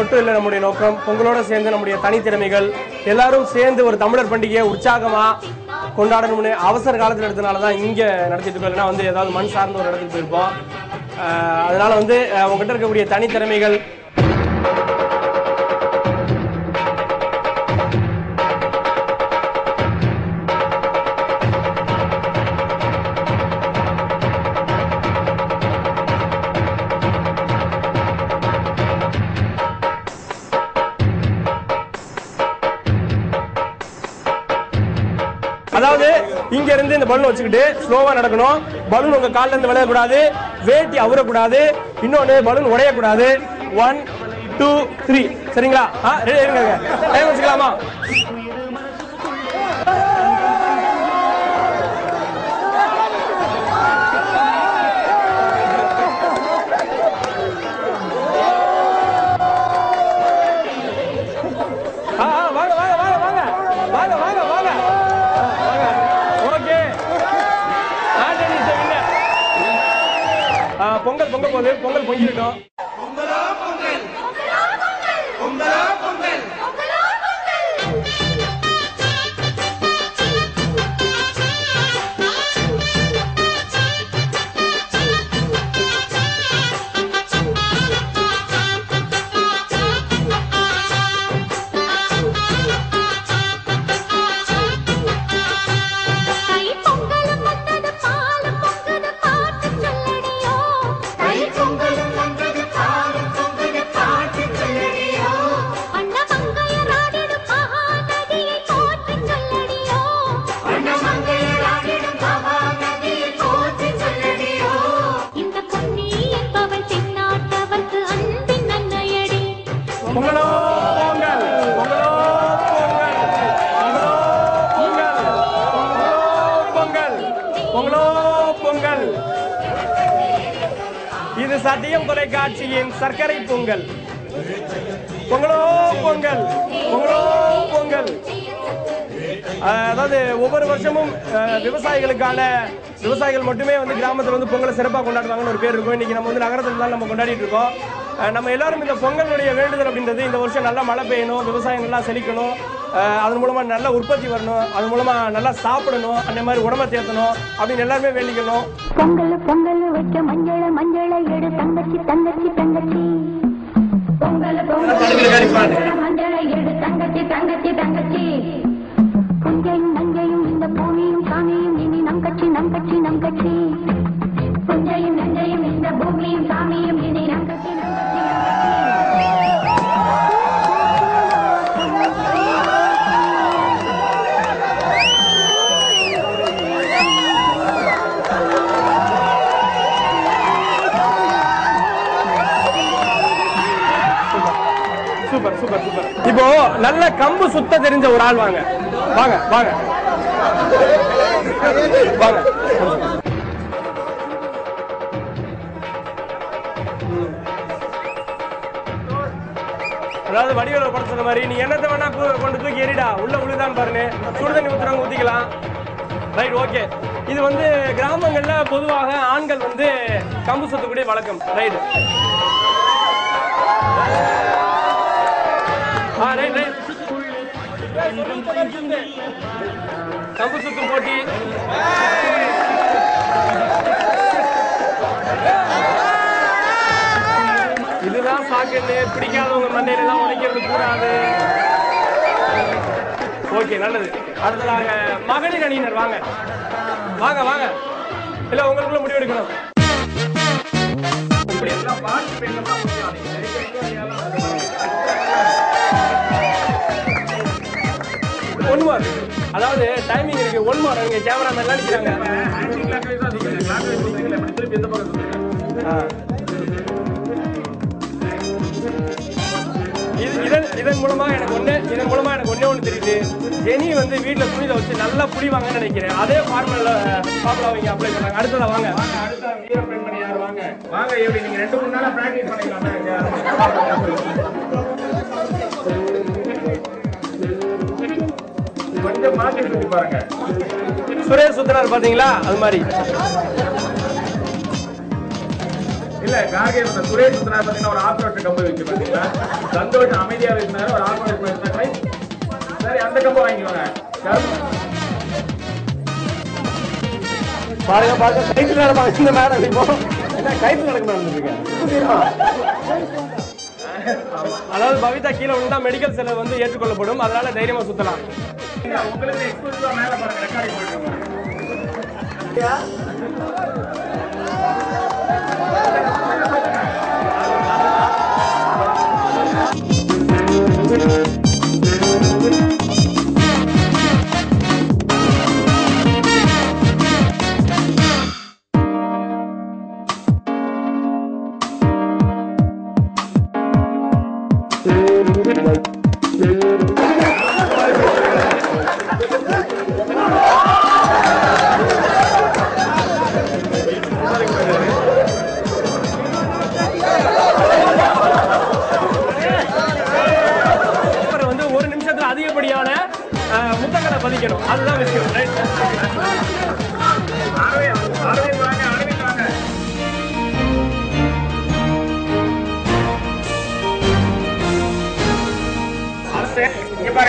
மட்டும் இல்லை நம்முடைய நோக்கம் பொங்கலோட சேர்ந்து நம்முடைய தனித்திறமைகள் எல்லாரும் சேர்ந்து ஒரு தமிழர் பண்டிகையை உற்சாகமா கொண்டாடணும்னு அவசர காலத்தில் எடுத்தனால தான் இங்கே நடத்திட்டு இருக்கோம். இல்லைன்னா வந்து ஏதாவது மண் சார்ந்த ஒரு இடத்துக்கு போயிருப்போம். அதனால் அதனால வந்து உங்ககிட்ட இருக்கக்கூடிய தனித்திறமைகள் இங்க இருந்து இந்த பலூன் வச்சுக்கிட்டு ஸ்லோவா நடக்கணும். பலூன் உங்க கால்ல இருந்து விளையக்கூடாது. வேட்டி அவுறக்கூடாது. இன்னொன்னு பலூன் உடையக்கூடாது. ஒன் டூ த்ரீ சரிங்களா? ஆ ரெடி இருங்க டைம் வச்சுக்கலாமா பொங்கல் போகுது பொங்கல் பொங்கிட்டோம் சத்தியம் தொலைக்காட்சியின் சர்க்கரை பொங்கல். பொங்கலோ பொங்கல். பொங்கலோ பொங்கல். அதாவது ஒவ்வொரு வருஷமும் அஹ், விவசாயிகளுக்கான விவசாயிகள் மட்டுமே வந்து கிராமத்தில் வந்து பொங்கலை சிறப்பாக கொண்டாடுவாங்கன்னு ஒரு பேர் இருக்கும். இன்னைக்கு நம்ம வந்து நகரத்தில் தான் நம்ம கொண்டாடிட்டு இருக்கோம். நம்ம எல்லாரும் இந்த பொங்கலுடைய வேண்டுதல் அப்படின்றது இந்த வருஷம் நல்லா மழை பெய்யணும் விவசாயம் நல்லா செழிக்கணும். அதன் மூலமா நல்ல உற்பத்தி வரணும் அது மூலமா நல்லா சாப்பிடணும் அந்த மாதிரி உடம்ப தேத்தணும் அப்படின்னு எல்லாருமே வேண்டிக்கணும் பொங்கல் பொங்கல் வைக்க மஞ்சள மஞ்சள எடு தங்கச்சி தங்கச்சி தங்கச்சி. பொங்கல் பொங்கல் மஞ்சள எடு தங்கச்சி தங்கச்சி தங்கச்சி. புஞ்சையும் நஞ்சையும் இந்த பூமியும் சாமியும் இனி நம் கட்சி நம் கட்சி நம் கட்சி. புஞ்சையும் நஞ்சையும் இந்த பூமியும் சாமியும் இனி நம் கட்சி நம் கட்சி. இப்போ நல்ல கம்பு சுத்த தெரிஞ்ச ஒரு ஆள் வாங்க. வாங்க வாங்க. வாங்க. அதாவது வடிவேல படம் சொன்ன மாதிரி நீ என்னத்தை வேணா கொண்டு தூக்கி எறிடா. உள்ள உழுதான் பாருன்னு. சுடுதண்ணி ஊத்துறவங்க ஊத்திக்கலாம். ரைட் ஓகே இது வந்து கிராமங்கள்ல பொதுவாக ஆண்கள் வந்து கம்பு சுத்தக்கூடிய வழக்கம். ரைட் கம்பு சுத்தும் போட்டி இதுதான் சாக்கெட்டு. பிடிக்காதவங்க மண்டையில தான் உடைக்கிறது கூடாது ஓகே நல்லது. அடுத்ததாக மகளிர் அணியினர். வாங்க. வாங்க வாங்க. இல்ல உங்களுக்குள்ள முடிவு எடுக்கணும். இப்படி எல்லாம் பார்த்து ஒன் அதாவது டைமிங் இருக்கு. ஒன் மார் இங்க கேமரா மேல நிக்கிறாங்க. ஆ. இது இதன் இதன் மூலமா எனக்கு ஒண்ணு இதன் மூலமா எனக்கு ஒண்ணே ஒண்ணு தெரியுது. ஜெனி வந்து வீட்ல துணியில வச்சு நல்லா புடிவாங்கன்னு நினைக்கிறேன். அதே ஃபார்முலா ஃபார்முலா அவங்க அப்ளை பண்ணாங்க அடுத்ததா வாங்க. அடுத்த வீர பண்ணி யார் வாங்க வாங்க எப்படி? நீங்க ரெண்டு மூணு நாளா பிராக்டிஸ் பண்ணிக்கலாம் கொஞ்சம் மாற்றி சொல்லி பாருங்க. சுரேஷ் சுத்தனார் பாத்தீங்களா? அது மாதிரி. இல்ல கார்கே இந்த சுரேஷ் சுந்தரா பாத்தீங்கன்னா ஒரு ஆக்ரோஷ கம்பு வச்சு பாத்தீங்களா? சந்தோஷ் அமைதியா இருந்தாரு ஒரு ஆக்ரோஷம் இருந்தாரு சரி அந்த கம்பை வாங்கிக்கோங்க பாருங்க பாருங்க கைத்து நடப்பாங்க இந்த மேடம் இப்போ. என்ன கைத்து நடக்க நடந்துருக்கேன் அதாவது பவிதா கீழே விழுந்தா மெடிக்கல் செலவு வந்து ஏற்றுக்கொள்ளப்படும். அதனால தைரியமா சுத்தலாம். உங்களுக்கு எக்ஸ்க்ளூசிவா மேல பாருங்க ரெக்கார்டிங் போயிட்டு அப்புறம்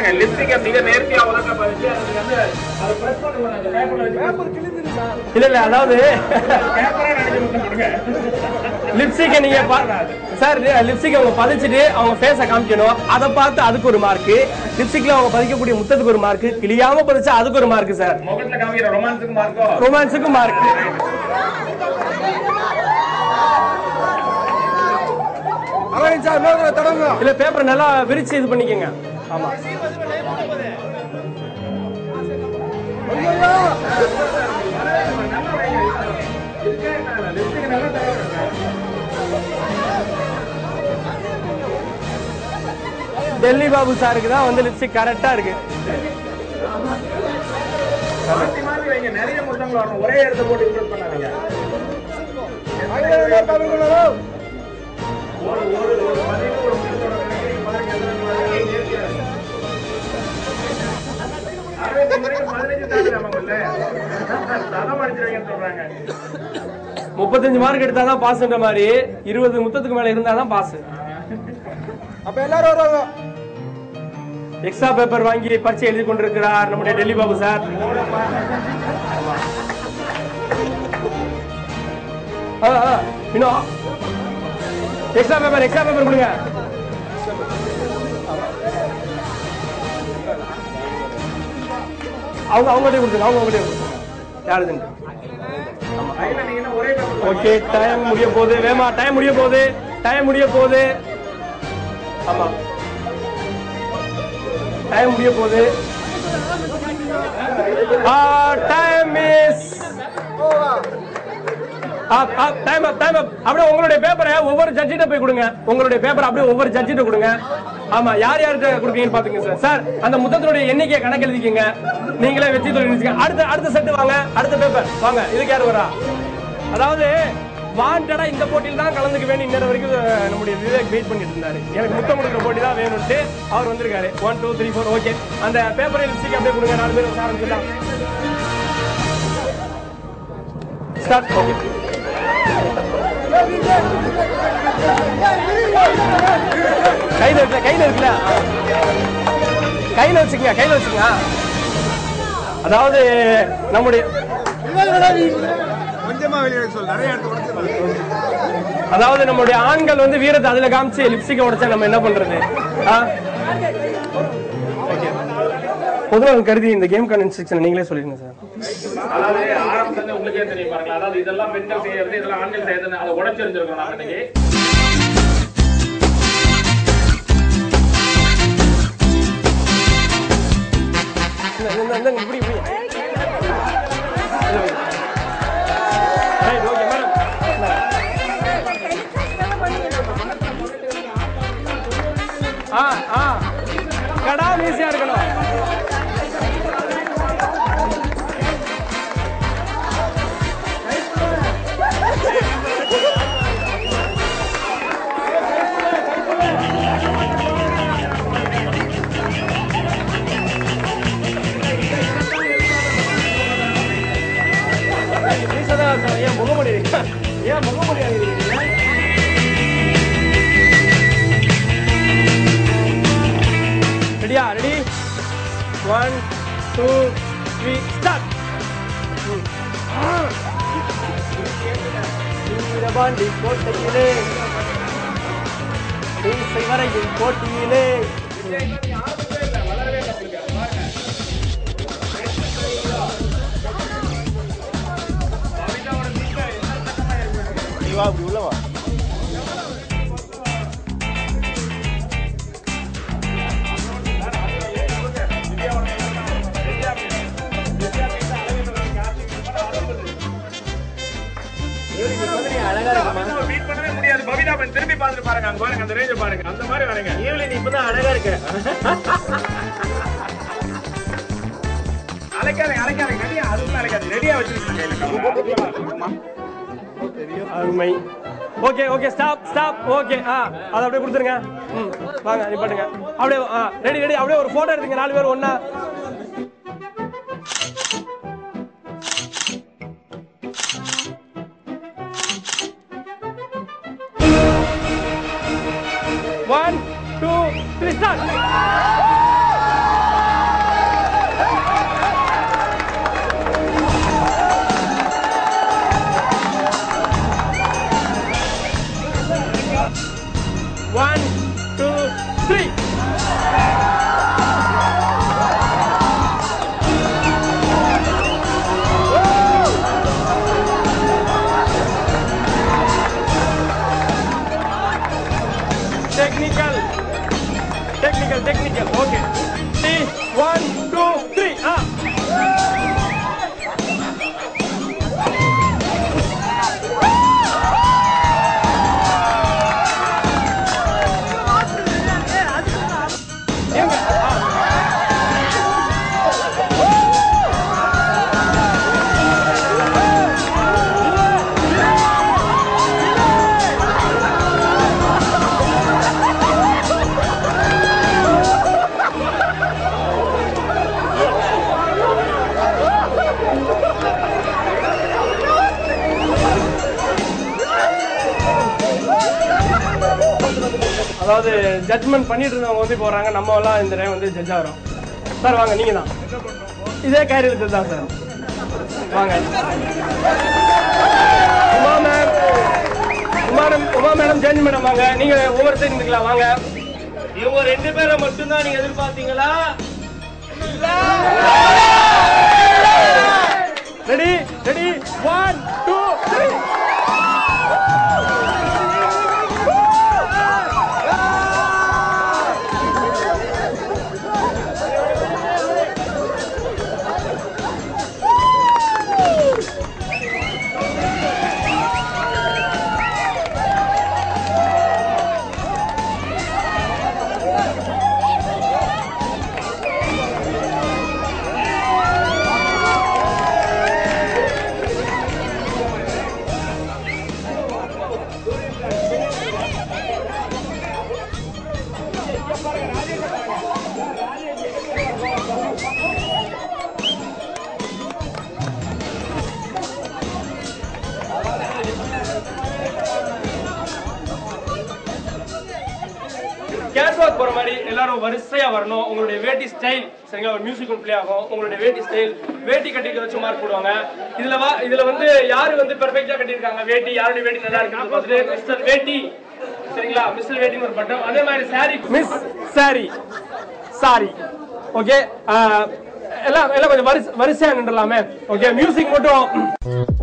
இங்க பாருங்க லிப்ஸ்டிக்கை மிக நேர்த்தியா உலக பதிச்சு அதுக்கு வந்து அது பிரஸ் பண்ணுவாங்க அந்த பேப்பர்ல வச்சு இல்ல இல்ல அதாவது பேப்பரா நினைச்சு கொடுங்க லிப்ஸ்டிக்கை நீங்க பா- சார் லிப்ஸ்டிக் அவங்க பதிச்சுட்டு அவங்க ஃபேஸை காமிக்கணும். அதை பார்த்து அதுக்கு ஒரு மார்க் லிப்ஸ்டிக்ல அவங்க பதிக்கக்கூடிய முத்தத்துக்கு ஒரு மார்க் கிளியாம பதிச்சா அதுக்கு ஒரு மார்க் சார். முகத்துல காமிக்கிற ரொமான்ஸுக்கு மார்க்கோ ரொமான்ஸுக்கு மார்க் இல்ல பேப்பர் நல்லா விரிச்சு இது பண்ணிக்கங்க. டெல்லி பாபு சாருக்கு தான் வந்து லிப்ஸ்டிக் கரெக்டா இருக்கு. நிறைய முத்தங்கள் வரணும். ஒரே இடத்த போட்டு இன்க்ளூட் பண்ணாதீங்க. ஒரு ஒரு ஒரு பதிவு ஒரு முப்பத்தஞ்சு மார்க் எடுத்தா தான் பாஸ்ன்ற மாதிரி இருபது முத்தத்துக்கு மேல இருந்தா தான் பாஸ் அப்ப எல்லாரும் வருவாங்க எக்ஸ்ட்ரா பேப்பர் வாங்கி பரீட்சை எழுதி கொண்டிருக்கிறார் நம்முடைய டெல்லி பாபு சார் இன்னும் எக்ஸ்ட்ரா பேப்பர் எக்ஸ்ட்ரா பேப்பர் கொடுங்க. அவங்க அவங்கள்ட்ட கொடுத்துங்க அவங்க அவங்கள்ட்ட கொடுத்துங்க யாருதுங்க ஓகே டைம் முடிய போகுது. வேமா டைம் முடிய போகுது. டைம் முடிய போகுது. ஆமா. டைம் முடிய போகுது. Ah, time is time time அப்படியே உங்களுடைய பேப்பரை ஒவ்வொரு ஜட்ஜிட்ட போய் கொடுங்க. உங்களுடைய பேப்பர் அப்படியே ஒவ்வொரு ஜட்ஜிட்ட கொடுங்க. ஆமா யார் யார்கிட்ட கொடுப்பீங்கன்னு பாத்துங்க சார் சார் அந்த முத்தத்தினுடைய எண்ணிக்கையை கணக்கு எழுதிக்கங்க. நீங்களே வெற்றி தொழில் அடுத்த அடுத்த செட்டு வாங்க. அடுத்த பேப்பர் வாங்க இதுக்கு யார் வரா? அதாவது வாண்டடா இந்த போட்டியில் தான் கலந்துக்க வேண்டிய இன்னொரு வரைக்கும் நம்முடைய விவேக் வெயிட் பண்ணிட்டு இருந்தாரு. எனக்கு முத்தம் கொடுக்குற போட்டி தான் வேணும்ட்டு அவர் வந்திருக்காரு. One two three four okay அந்த பேப்பரை லிஸ்டிக் அப்படியே கொடுங்க. நாலு பேர் வச்சு ஸ்டார்ட் ஓகே கையில் இருக்குல்ல கையில் இருக்குல்ல? கையில் வச்சுக்கங்க கையில் வச்சுக்கங்க. அதாவது நம்முடைய அதாவது நம்முடைய ஆண்கள் வந்து வீரத்தை அதுல காமிச்சு லிப்ஸ்டிக் உடைச்சா நம்ம என்ன பண்றது? ஆ? பொதுவாக கருதி இந்த கேம்கான இன்ஸ்ட்ரக்ஷன் நீங்களே சொல்லிருங்க சார். அதாவது ஆரம்பத்துல உங்களுக்கே தெரியும் பாருங்களா அதாவது இதெல்லாம் பெண்கள் செய்யறது இதெல்லாம் ஆண்கள் செய்யறது அதை உடைச்சிருந்திருக்கோம் நாம இன்னைக்கு. இந்த- இந்த- இந்த- இப்படி இப்படி Right, okay, madam. ஆ ஆ. கடா ஈஸியா இருக்கணும். பாருங்க அங்க பாருங்க அந்த ரேஞ்ச பாருங்க. அந்த மாதிரி வரீங்க. ஈவினிங் இப்பதான் அழகா இருக்கு. அழைக்காதீங்க அழைக்காதீங்க ரெடியா அதுவும் அழைக்காது. ரெடியா வச்சிருக்கீங்க அருமை. Okay okay stop stop okay ஆ அதை அப்படியே கொடுத்துருங்க. ம் வாங்க நிப்பாட்டுங்க. அப்படியே ஆ ரெடி ரெடி அப்படியே ஒரு ஃபோட்டோ எடுத்துங்க. நாலு பேர் ஒன்னா டூ த்ரீ ஸ்டார்ட் ஜட்மெண்ட் பண்ணிட்டு இருந்தவங்க வந்து இப்போ வராங்க. நம்ம எல்லாம் இந்த டைம் வந்து ஜட்ஜ் ஆகிறோம். சார் வாங்க நீங்க தான் இதே கேரியர் தான் சார் வாங்க. Uma ma'am Uma ma'am Uma madam change madam வாங்க. நீங்க சைடு இருந்துக்கலாம். வாங்க. இவங்க ரெண்டு பேரை மட்டும்தான் நீங்க எதிர்பார்த்தீங்களா? எல்லாரும் வரிசையா வரணும். உங்களுடைய வேட்டி ஸ்டைல் சரிங்களா ஒரு மியூசிக் ப்ளே ஆகும். உங்களுடைய வேட்டி ஸ்டைல் வேட்டி கட்டிட்டு வச்சு மார்க் போடுவாங்க. இதுல வா இதுல வந்து யாரு வந்து பெர்ஃபெக்ட்டா கட்டியிருக்காங்க? வேட்டி யாருடைய வேட்டி நல்லா இருக்கு மிஸ்டர் வேட்டி சரிங்களா மிஸ்டர் வேட்டின்னு ஒரு பட்டம் அதே மாதிரி sorry miss sorry sorry okay எல்லாம் எல்லாம் கொஞ்சம் வரிசை வரிசையா நின்றலாமே ஓகே மியூசிக் மட்டும்.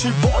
tu vends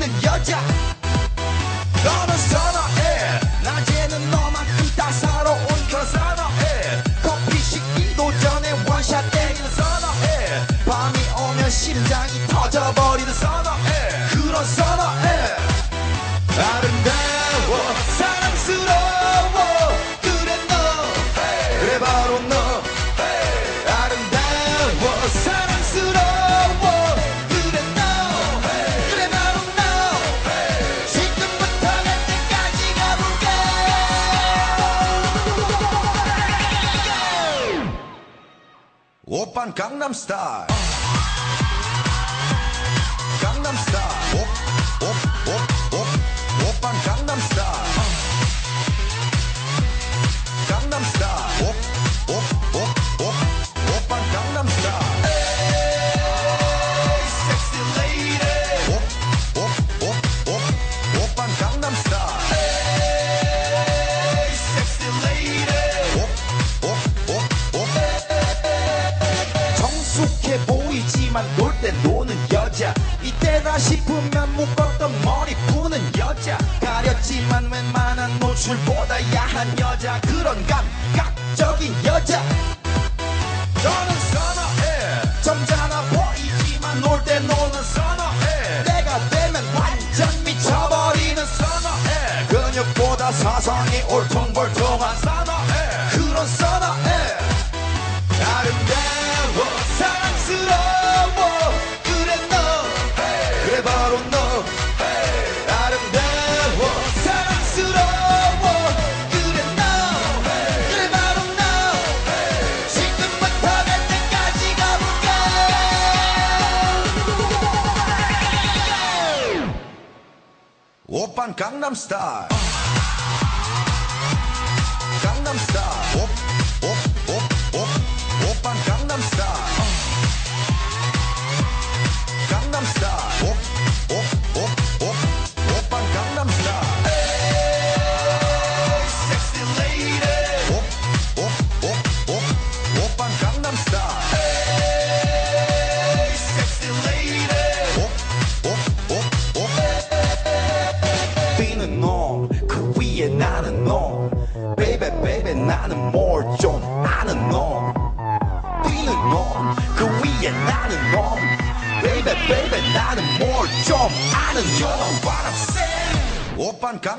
있는 여자. 너는 선어해. 낮에는 너만큼 따사로운 그런 선어해. 커피 식기도 전에 원샷 때리는 선어해. 밤이 오면 심장 Japan Gangnam Style. 사상이 올통벌통한 선어해. 그런 선어해. 아름다워 사랑스러워. 그래 너. 그래 바로 너. 아름다워 사랑스러워. 그래 너. 그래 바로 너. 지금부터 갈 때까지 가볼까 오빤 강남스타일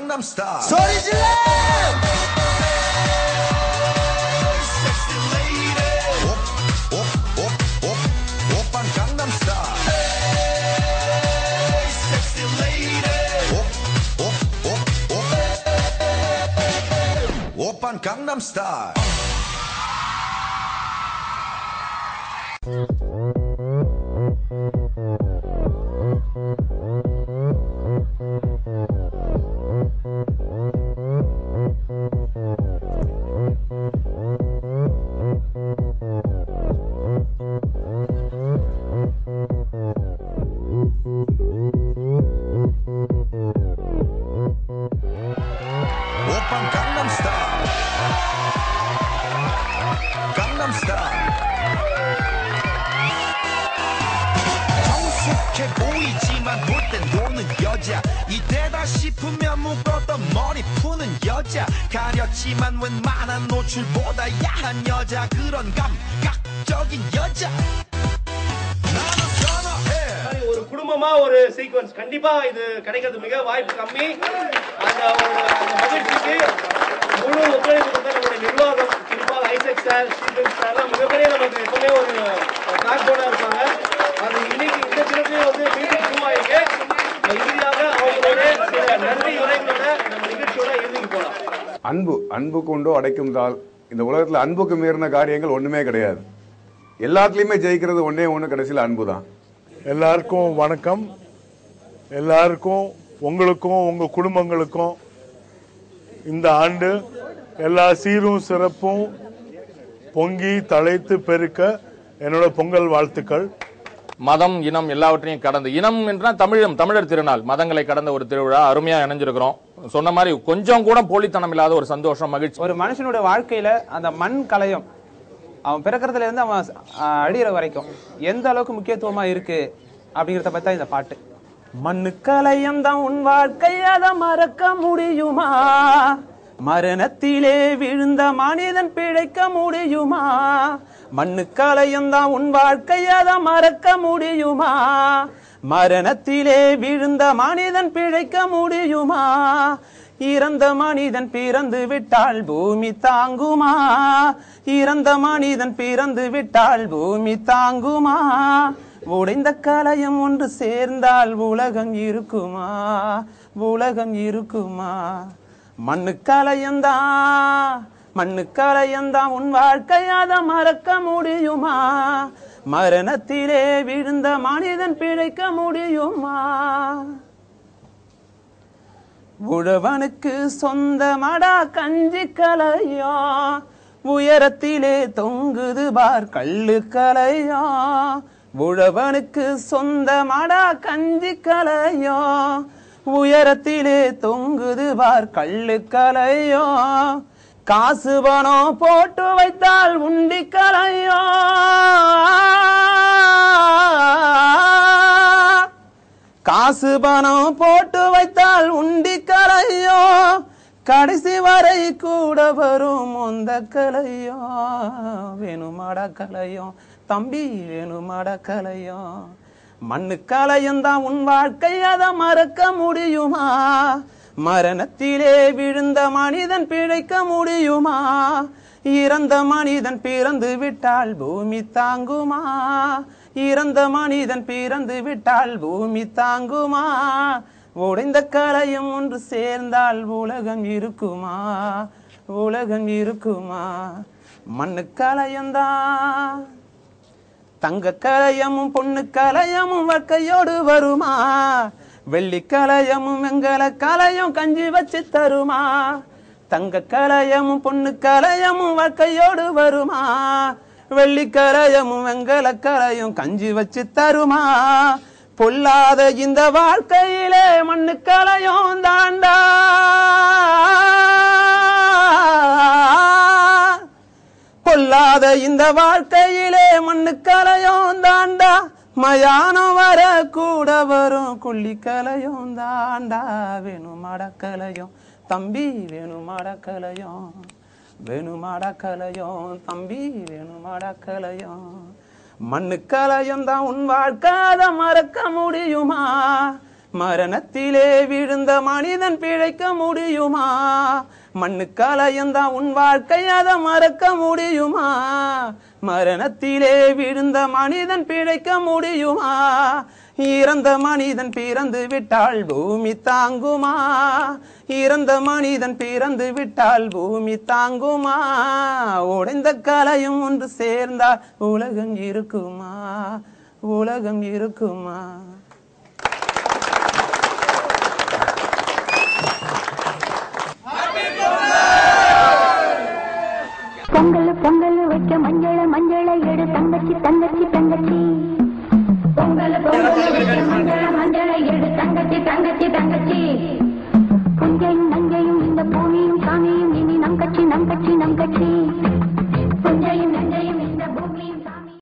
강남스타일 소리 질러 Sexy lady. 옵, 옵, 옵, 옵. 오빤 강남스타일 குடும்பமா ஒரு சீக்வன்ஸ் கண்டிப்பா இது கிடைக்கிறது மிக வாய்ப்பு கம்மி. அந்த அந்த மகிழ்ச்சிக்கு முழு ஒத்துழைப்பு கொடுத்த நம்மளுடைய நிர்வாகம் குறிப்பாக ஐசெக் சார் ஸ்டீபன் சார்லாம் மிகப்பெரிய நமக்கு எப்பவுமே ஒரு பேக் இருப்பாங்க. அது இன்னைக்கு இந்த தினத்திலே வந்து மீண்டும் உருவாயிருக்கு. இறுதியாக அவங்களோட சில நன்றி உரைகளோட நம்ம நிகழ்ச்சியோட இறுதிக்கு போலாம். அன்பு அன்பு கொண்டோ அடைக்கும் தாள். இந்த உலகத்தில் அன்புக்கு மீறின காரியங்கள் ஒன்றுமே கிடையாது. எல்லாத்துலேயுமே ஜெயிக்கிறது ஒன்றே ஒன்று கடைசியில் அன்பு தான் எல்லாருக்கும் வணக்கம். எல்லாருக்கும் உங்களுக்கும் உங்கள் குடும்பங்களுக்கும் இந்த ஆண்டு எல்லா சீரும் சிறப்பும் பொங்கி தழைத்து பெருக்க என்னோட பொங்கல் வாழ்த்துக்கள். மதம் இனம் எல்லாவற்றையும் கடந்து இனம் என்றால் தமிழம் தமிழர் திருநாள் மதங்களை கடந்த ஒரு திருவிழா அருமையா இணைஞ்சிருக்கிறோம். சொன்ன மாதிரி கொஞ்சம் கூட போலித்தனம் இல்லாத ஒரு சந்தோஷம் மகிழ்ச்சி. ஒரு மனுஷனோட வாழ்க்கையில அந்த மண் கலையம் அவன் பிறக்கிறதுல இருந்து அவன் அழியிற வரைக்கும் எந்த அளவுக்கு முக்கியத்துவமா இருக்கு அப்படிங்கறத பத்தி தான் இந்த பாட்டு. மண்ணு கலையம் தான் உன் வாழ்க்கை அதை மறக்க முடியுமா? மரணத்திலே விழுந்த மனிதன் பிழைக்க முடியுமா? மண்ணு கலையம் தான் உன் வாழ்க்கை அதை மறக்க முடியுமா? மரணத்திலே விழுந்த மனிதன் பிழைக்க முடியுமா? இறந்த மனிதன் பிறந்து விட்டால் பூமி தாங்குமா? இறந்த மனிதன் பிறந்து விட்டால் பூமி தாங்குமா? உடைந்த கலையம் ஒன்று சேர்ந்தால் உலகம் இருக்குமா? உலகம் இருக்குமா? மண்ணு கலையந்தா மண்ணு கலையந்தா உன் வாழ்க்கையாத மறக்க முடியுமா? மரணத்திலே விழுந்த மனிதன் பிழைக்க முடியுமா? உழவனுக்கு சொந்தமடா கஞ்சி கலையா உயரத்திலே தொங்குது பார் கள்ளு கலையா. உழவனுக்கு சொந்தமடா கஞ்சி கலையா உயரத்திலே தொங்குது பார் கள்ளு கலையா. காசு பணம் போட்டு வைத்தால் உண்டி கலையோ. காசு பணம் போட்டு வைத்தால் உண்டி கலையோ கடைசி வரை கூட வரும் அந்த கலையோ. வேணுமாட கலையோ தம்பி வேணுமாட கலையோ. மண்ணு கலையும் தான் உன் வாழ்க்கை அதை மறக்க முடியுமா? மரணத்திலே விழுந்த மனிதன் பிழைக்க முடியுமா? இறந்த மனிதன் பிறந்து விட்டால் பூமி தாங்குமா? இறந்த மனிதன் பிறந்து விட்டால் பூமி தாங்குமா? உடைந்த கலையும் ஒன்று சேர்ந்தால் உலகம் இருக்குமா? உலகம் இருக்குமா? மண்ணு கலையந்தான் தங்க கலையமும் பொண்ணு கலையமும் வக்கையோடு வருமா? வெள்ளி கலையமும் எங்களை கலையும் கஞ்சி வச்சு தருமா? தங்க கலையமும் பொண்ணு கலையமும் வக்கையோடு வருமா? வெள்ளி கலையமும் வெங்கல கலையும் கஞ்சி வச்சு தருமா? பொல்லாத இந்த வாழ்க்கையிலே மண்ணு கலையும் தாண்டா. பொல்லாத இந்த வாழ்க்கையிலே மண்ணு கலையும் தாண்டா. மயானம் வர கூட வரும் கொல்லி கலையும் தாண்டா. வேணும் மடக்கலையும் தம்பி வேணும் மடக்கலையும் வேணும் மடக்கலையும் தம்பி வேணும் மடக்கலையும் மண்ணு கலையும் உன் வாழ்க்காத மறக்க முடியுமா? மரணத்திலே விழுந்த மனிதன் பிழைக்க முடியுமா? மண்ணு கலையும் உன் வாழ்க்கை அதை மறக்க முடியுமா? மரணத்திலே விழுந்த மனிதன் பிழைக்க முடியுமா? இறந்த மனிதன் பிறந்து விட்டால் பூமி தாங்குமா? இறந்த மனிதன் பிறந்து விட்டால் பூமி தாங்குமா? உடைந்த கலையும் ஒன்று சேர்ந்தால் உலகம் இருக்குமா? உலகம் இருக்குமா? பொங்கல் பொங்கல் வைக்க மஞ்சள் மஞ்சளை எடு தங்கச்சி தங்கச்சி தங்கச்சி. பொங்கல பொங்கல மஞ்சள எடு தங்கச்சி தங்கச்சி தங்கச்சி பொங்கையும் நங்கையும் இந்த பூமியும் சாமியும் இனி நம் கட்சி நம் கட்சி நம் கட்சி பொங்கையும் நங்கையும் இந்த பூமியும்